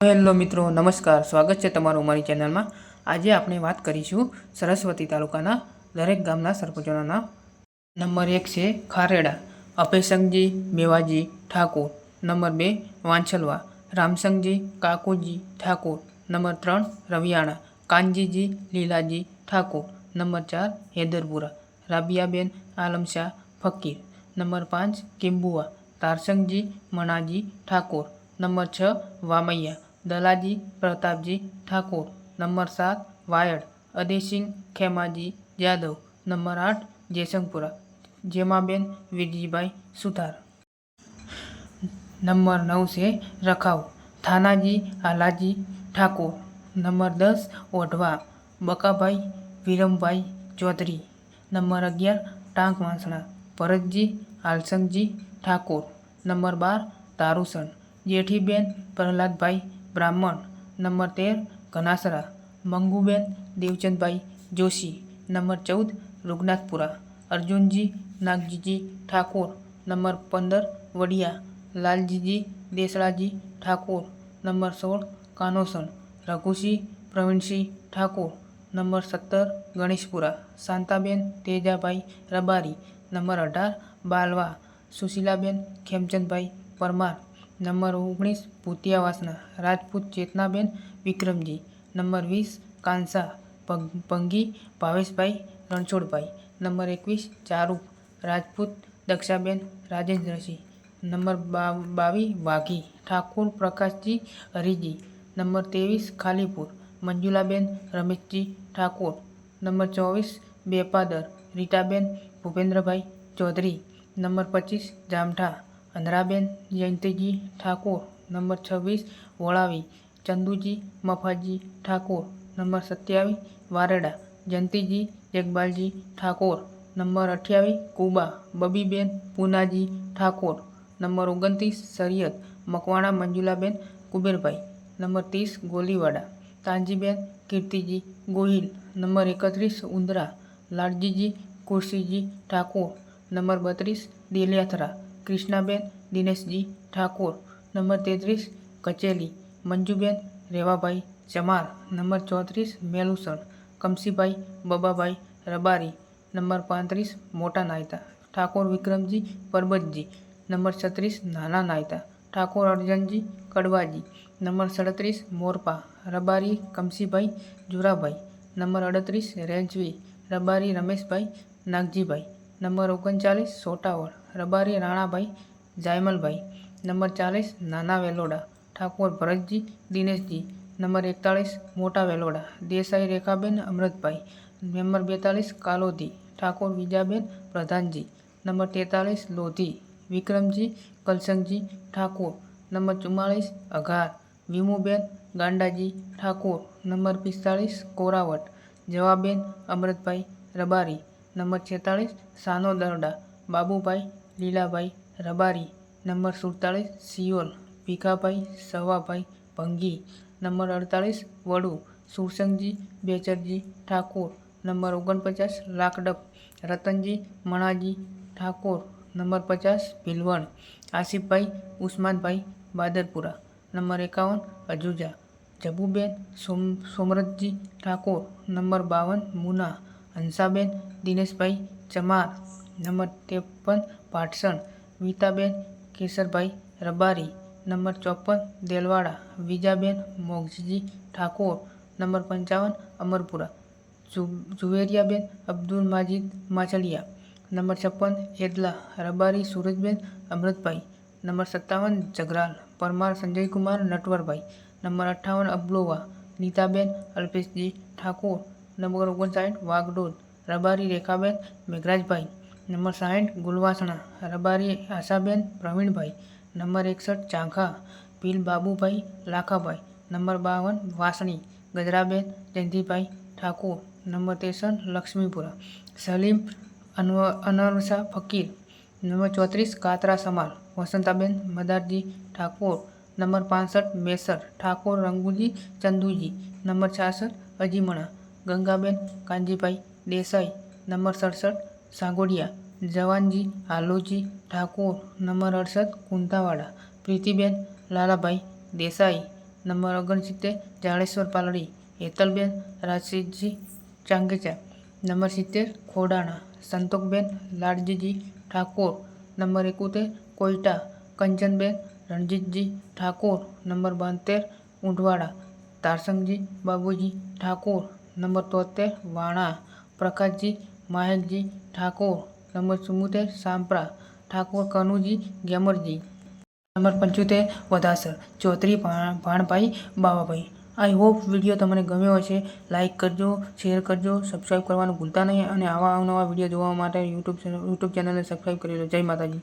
Hello મિત્રો, નમસ્કાર. સ્વાગત છે તમારું મારી ચેનલમાં. આજે આપણે વાત કરીશું સરસ્વતી તાલુકાના દરેક ગામના સરપંચોના નામ. નંબર એક છે ખારેડા, અભયસંગજી, મેવાજી ઠાકોર. નંબર બે, વાંછલવા, રામસંગજી, કાકુજી ઠાકોર. નંબર ત્રણ, રવિયાણા, કાનજીજી, લીલાજી ઠાકોર. નંબર ચાર, હેદરપુરા, રાબિયાબેન આલમશાહ ફકીર. નંબર પાંચ કિંબુઆ તારસંગજી મણાજી ઠાકોર. નંબર છ, વામૈયા દલાજી પ્રતાપજી ઠાકોર, નંબર સાત, વાયડ અદેસિંહ ખેમાજી યાદવ નંબર આઠ જયસંગપુરા જેમાબેન, વિરજીભાઈ સુથાર. નંબર નવ છે રખાવ, થાનાજી, આલાજી ઠાકોર. નંબર દસ, ઓઢવા, બકાભાઈ, વિરમભાઈ ચૌધરી. નંબર અગિયાર, ટાંક વાંસણા ભરતજી આલસંગજી ઠાકોર. નંબર બાર, તારુસણ, જેઠીબેન, પ્રહલાદભાઈ બ્રાહ્મણ નંબર તેર, ઘનાસરા, મંગુબેન, દેવચંદભાઈ જોશી, નંબર ચૌદ, રૂગનાથપુરા, અર્જુનજી, નાગજીજી ઠાકોર, નંબર પંદર, વડિયા, લાલજીજી દેસળાજી ઠાકોર, નંબર સોળ કાનોસણ રઘુસિંહ પ્રવીણસિંહ ઠાકોર, નંબર સત્તર, ગણેશપુરા, શાંતાબેન, તેજાભાઈ રબારી, નંબર અઢાર, બાલવા, સુશીલાબેન, ખેમચંદભાઈ પરમાર નંબર ઓગણીસ ભૂતિયાવાસના રાજપૂત ચેતનાબેન વિક્રમજી. નંબર વીસ કાંસા પંગ ભાવેશભાઈ રણછોડભાઈ. નંબર એકવીસ ચારૂપ રાજપૂત દક્ષાબેન રાજેન્દ્રસિંહ. નંબર બાવીસ વાઘી ઠાકુર પ્રકાશજી હરિજી. નંબર ત્રેવીસ ખાલીપુર મંજુલાબેન રમેશજી ઠાકોર. નંબર ચોવીસ બેપાદર રીટાબેન ભૂપેન્દ્રભાઈ ચૌધરી. નંબર પચીસ જામઠા અંધરાબેન જયંતિજી ઠાકોર, નંબર છવ્વીસ, વોળાવી, ચંદુજી, મફાજી ઠાકોર, નંબર સત્યાવીસ વારેડા, જયંતિજી, જગબાલજી ઠાકોર, નંબર અઠ્યાવીસ કુબા, બબીબેન પૂનાજી ઠાકોર, નંબર ઓગણત્રીસ સરિયદ મકવાણા, મંજુલાબેન કુબેરભાઈ, નંબર ત્રીસ, ગોલીવાડા, તાનજીબેન કીર્તિજી ગોહિલ, નંબર એકત્રીસ, ઉંદરા લાલજીજી કુર્સીજી ઠાકોર, નંબર બત્રીસ, દેલિયાથરા કૃષ્ણાબેન, દિનેશજી ઠાકોર. નંબર તેત્રીસ, કચેલી. મંજુબેન, રેવાભાઈ ચમાર. નંબર ચોત્રીસ મેલુસણ કમસીભાઈ, બબાભાઈ રબારી. નંબર પાંત્રીસ, મોટા નાયતા. ઠાકોર વિક્રમજી, પરબતજી. નંબર છત્રીસ, નાના નાયતા. ઠાકોર અર્જનજી, કડવાજી. નંબર સડત્રીસ, મોરપા. રબારી, કમસીભાઈ જુરાભાઈ. નંબર અડત્રીસ રેંચવી રબારી રમેશભાઈ નાગજીભાઈ. નંબર ઓગણચાલીસ, સોટાવળ. રબારી રાણાભાઈ, જાયમલભાઈ. નંબર ચાલીસ, નાના વેલોડા. ઠાકોર ભરતજી, દિનેશજી. નંબર એકતાળીસ, મોટા વેલોડા. દેસાઈ રેખાબેન, અમૃતભાઈ. નંબર બેતાલીસ, કાલોધી. ઠાકોર વિજાબેન, પ્રધાનજી. નંબર તેતાલીસ, લોધી. વિક્રમજી, કલસંગજી, ઠાકોર. નંબર ચુમ્માળીસ, અઘાર. વિમુબેન, ગાંડાજી, ઠાકોર. નંબર પિસ્તાળીસ, કોરાવટ. જવાબેન, અમૃતભાઈ, રબારી. નંબર છેતાળીસ, સાનો દરડા. બાબુભાઈ લીલાભાઈ રબારી, નંબર સુડતાળીસ, સિયોલ, ભીખાભાઈ, સવાભાઈ, ભંગી, નંબર અડતાળીસ, વડુ, સુરસંગજી, બેચરજી, ઠાકોર, નંબર ઓગણપચાસ, લાકડપ, રતનજી, મણાજી, ઠાકોર, નંબર પચાસ, ભીલવણ, આસિફભાઈ, ઉસ્માનભાઈ, બાદરપુરા, નંબર એકાવન, અજુજા, જબુબેન, સોમ સોમરતજી ઠાકોર, નંબર બાવન, મુના, હંસાબેન, દિનેશભાઈ, ચમાર નંબર ત્રેપન પાટસણ, વિતાબેન કેસરભાઈ રબારી. નંબર ચોપન દેલવાડા, વિજાબેન મોગજી ઠાકોર. નંબર પંચાવન અમરપુરા ઝુવેરિયાબેન અબ્દુલ માજીદ માછલિયા. નંબર છપ્પન એદલા રબારી સુરજબેન અમૃતભાઈ. નંબર સત્તાવન જગરાલ પરમાર સંજયકુમાર નટવરભાઈ. નંબર અઠ્ઠાવન અબલોવા નીતાબેન અલ્પેશજી ઠાકોર. નંબર ઓગણસાઠ વાઘડોલ રબારી રેખાબેન મેઘરાજભાઈ. નંબર સાઠ ગુલવાસણા રબારી આશાબેન, પ્રવીણભાઈ. નંબર એકસઠ, ચાંખા, ભીલ બાબુભાઈ, લાખાભાઈ. નંબર બાવન, વાસણી, ગજરાબેન, જયંતિભાઈ ઠાકોર. નંબર ત્રેસઠ, લક્ષ્મીપુરા. સલીમ, અનવ, અનવરસા ફકીર. નંબર ચોત્રીસ, કાતરા સમાલ, વસંતાબેન મદારજી ઠાકોર. નંબર પાસઠ, મેસર, ઠાકોર રંગુજી, ચંદુજી. નંબર છાસઠ, અજીમણા, ગંગાબેન કાંજીભાઈ દેસાઈ. નંબર સડસઠ સાગોડિયા જવાનજી આલોજી ઠાકોર નંબર અડસઠ કુંતાવાડા પ્રીતિબેન લાલાભાઈ દેસાઈ નંબર ઓગણસિત્તેર જાડેશ્વર પાલડી હેતલબેન રાશિદજી ચાંગેચા નંબર સિત્તેર ખોડાણા સંતોકબેન લાડજીજી ઠાકોર નંબર એકોતેર કોઈટા કંચનબેન રણજીતજી ઠાકોર નંબર બાંતેર ઊંઢવાડા તારસંગજી બાબુજી ઠાકોર નંબર તોતેર વાણા પ્રકાશજી માહેકજી ઠાકોર નંબર ચુમ્મોતેર, સાંપરા ઠાકોર, કનુજી ગેમરજી. નંબર પંચોતેર વધાસર ચૌધરી ભા- ભાણભાઈ બાવાભાઈ. આઈ હોપ વીડિયો તમને ગમ્યો હશે. લાઇક કરજો, શેર કરજો સબસ્ક્રાઈબ કરવાનું ભૂલતા નહીં અને આવા અવનવા વીડિયો જોવા માટે યુટ્યુબ યુટ્યુબ ચેનલને સબસ્ક્રાઈબ કરી લો. જય માતાજી.